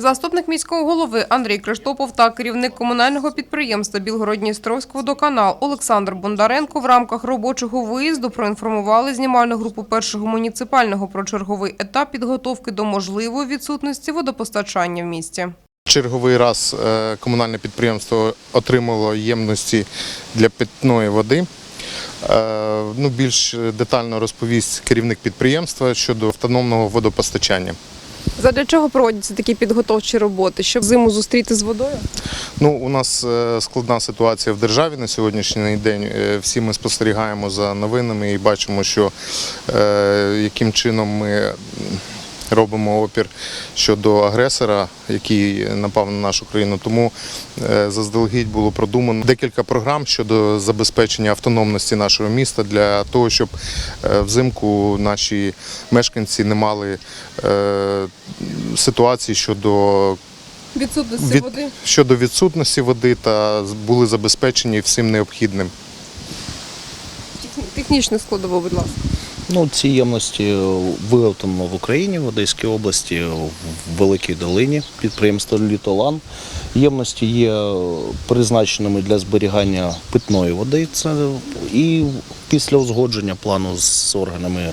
Заступник міського голови Андрій Криштопов та керівник комунального підприємства Білгородністровський водоканал Олександр Бондаренко в рамках робочого виїзду проінформували знімальну групу першого муніципального про черговий етап підготовки до можливої відсутності водопостачання в місті. Черговий раз е, комунальне підприємство отримало ємності для питної води. Е, Ну, більш детально розповість керівник підприємства щодо автономного водопостачання. Задля чого проводяться такі підготовчі роботи? Щоб зиму зустріти з водою? Ну, у нас е, складна ситуація в державі на сьогоднішній день. Е, Всі ми спостерігаємо за новинами і бачимо, що е, яким чином ми робимо опір щодо агресора, який напав на нашу країну. Тому е, заздалегідь було продумано декілька програм щодо забезпечення автономності нашого міста для того, щоб е, взимку наші мешканці не мали е, ситуації щодо Відсутності від, води. щодо відсутності води та були забезпечені всім необхідним. Технічну складову, будь ласка. Ну, ці ємності виготовлено в Україні, в Одеській області, в Великій Долині, підприємство Літолан. Ємності є призначеними для зберігання питної води. Це і після узгодження плану з органами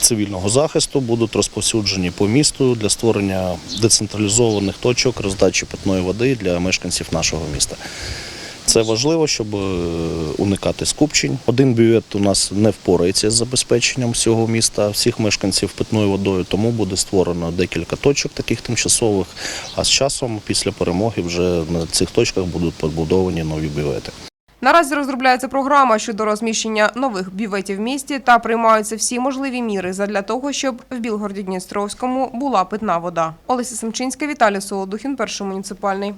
цивільного захисту будуть розповсюджені по місту для створення децентралізованих точок роздачі питної води для мешканців нашого міста. Це важливо, щоб е, уникати скупчень. Один бювет у нас не впорається з забезпеченням всього міста, всіх мешканців питною водою, тому буде створено декілька точок таких тимчасових. А з часом, після перемоги, вже на цих точках будуть побудовані нові бювети. Наразі розробляється програма щодо розміщення нових бюветів в місті та приймаються всі можливі міри задля того, щоб в Білгороді Дністровському була питна вода. Олеся Семчинська, Віталій Солодухін, перший муніципальний.